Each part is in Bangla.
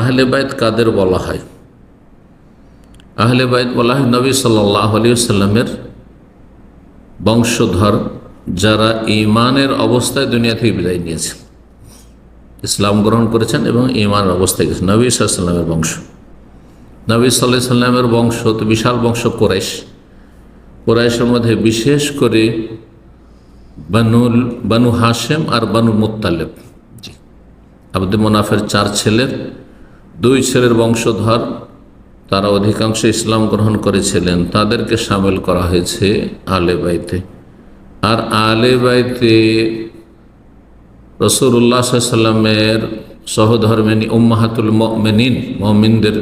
আহলে বাইত কাদের বলা হয়? আহলে বাইত বলা হয় নবী সাল্লাহ আলী সাল্লামের বংশধর, যারা ইমানের অবস্থায় দুনিয়া থেকে বিদায় নিয়েছে। ইসলাম গ্রহণ করেছেন এবং ইমানের অবস্থায় গেছেন। নবী সাল্লামের বংশ। নবী সাল্লাহ সাল্লামের বংশ তো বিশাল বংশ কোরাইশ। কোরাইশের মধ্যে বিশেষ করে বানুল বানু হাশেম আর বানু মুতালেব আব্দুল মোনাফের চার ছেলের দুই ছেলের বংশধর, তারা অধিকাংশ ইসলাম গ্রহণ করেছিলেন। তাদেরকে সামিল করা হয়েছে আলে বাইতে। আর আলে বাইতে রসুল্লাহ সাল্লামের সহধর্মিনী উম্মাহাতুল মেনিন মমিনদের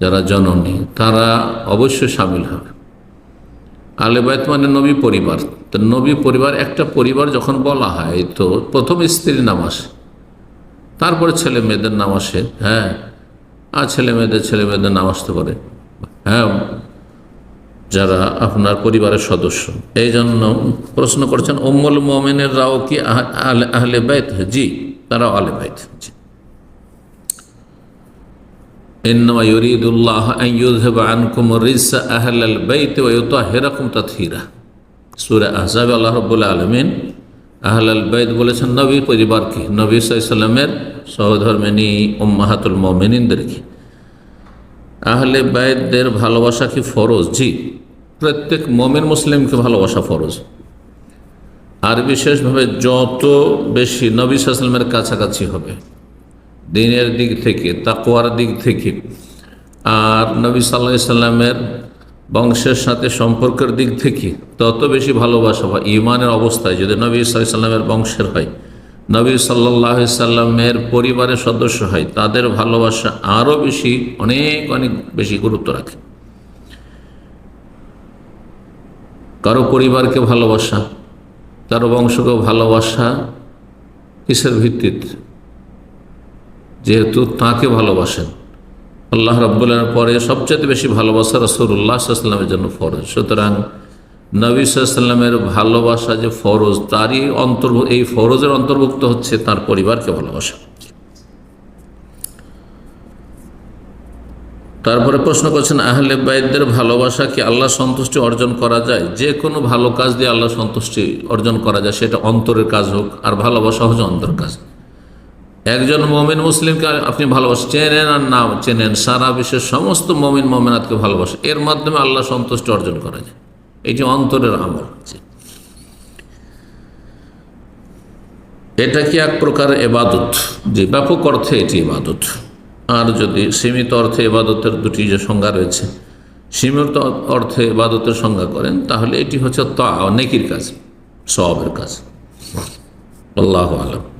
যারা জননী, তারা অবশ্যই সামিল হবে। আলেবায়ত মানে নবী পরিবার। তো নবী পরিবার, একটা পরিবার যখন বলা হয়, তো প্রথম স্ত্রীর নাম আসে। তারপরে ছেলে মেয়েদের নাম আসে হ্যাঁ আর ছেলে মেয়েদের ছেলে মেয়েদের নাম আসতে পারে হ্যাঁ যারা আপনার পরিবারের সদস্য এই জন্য প্রশ্ন করছেন ওম্মল মোমেনের রাও কি আহলে বাইত জি তারাও আলে বাইত জি إنما يريد الله أن يذهب عنكم الرجس أهل البيت ويطهركم تطهيرا সূরা আহজাবে আল্লাহ রাব্বুল আলামিন আহলাল বাইত বলেছেন নবী পরিবারকে। নবী সাল্লামের সহধর্মিনী উম্মাহাতুল মুমিনিনদেরকে আহলে বাইতদের ভালোবাসা কি ফরজ? জি, প্রত্যেক মমিন মুসলিমকে ভালোবাসা ফরজ। আর বিশেষভাবে যত বেশি নবী সাল্লামের কাছাকাছি হবে, দিনের দিক থেকে তাকুয়ার দিক থেকে, আর নবী সাল্লা সাল্লামের বংশের সাথে সম্পর্কের দিক থেকে তত বেশি ভালোবাসা বা ইমানের অবস্থায় যদি নবী সাল্লামের বংশের হয়, নবী সাল্লাহ সাল্লামের পরিবারের সদস্য হয়, তাদের ভালোবাসা আরও বেশি, অনেক অনেক বেশি গুরুত্ব রাখে। কারও পরিবারকে ভালোবাসা, কারও বংশকে ভালোবাসা কিসের ভিত্তিতে? যেহেতু তাকে ভালোবাসেন। আল্লাহ রব্বুল্লার পরে সবচেয়ে বেশি ভালোবাসা রসুল্লাহ সাল্লামের জন্য ফরজ। সুতরাং নবী সাল্লামের ভালোবাসা যে ফরজ, তারই অন্তর্ভুক্ত এই ফরজের অন্তর্ভুক্ত হচ্ছে তার পরিবারকে ভালোবাসা। তারপরে প্রশ্ন করছেন, আহলে বাইদদের ভালোবাসা কি আল্লাহ সন্তুষ্টি অর্জন করা যায়? যে কোনো ভালো কাজ দিয়ে আল্লাহ সন্তুষ্টি অর্জন করা যায়, সেটা অন্তরের কাজ হোক, আর ভালোবাসা হচ্ছে অন্তর কাজ। একজন মমিন মুসলিমকে আপনি ভালোবাসেন, চেনেন আর না চেনেন, সারা বিশ্বের সমস্ত মমিন মমিনাতকে ভালোবাসে। এর মাধ্যমে আল্লাহ সন্তুষ্টি অর্জন করা যায় এটি অন্তরের আমল এটা কি এক প্রকার এবাদত? যে ব্যাপক অর্থে এটি এবাদত। আর যদি সীমিত অর্থে এবাদতের দুটি যে সংজ্ঞা রয়েছে, সীমিত অর্থে এবাদতের সংজ্ঞা করেন, তাহলে এটি হচ্ছে তা, নেকির কাজ সবের কাজ। আল্লাহ আলম।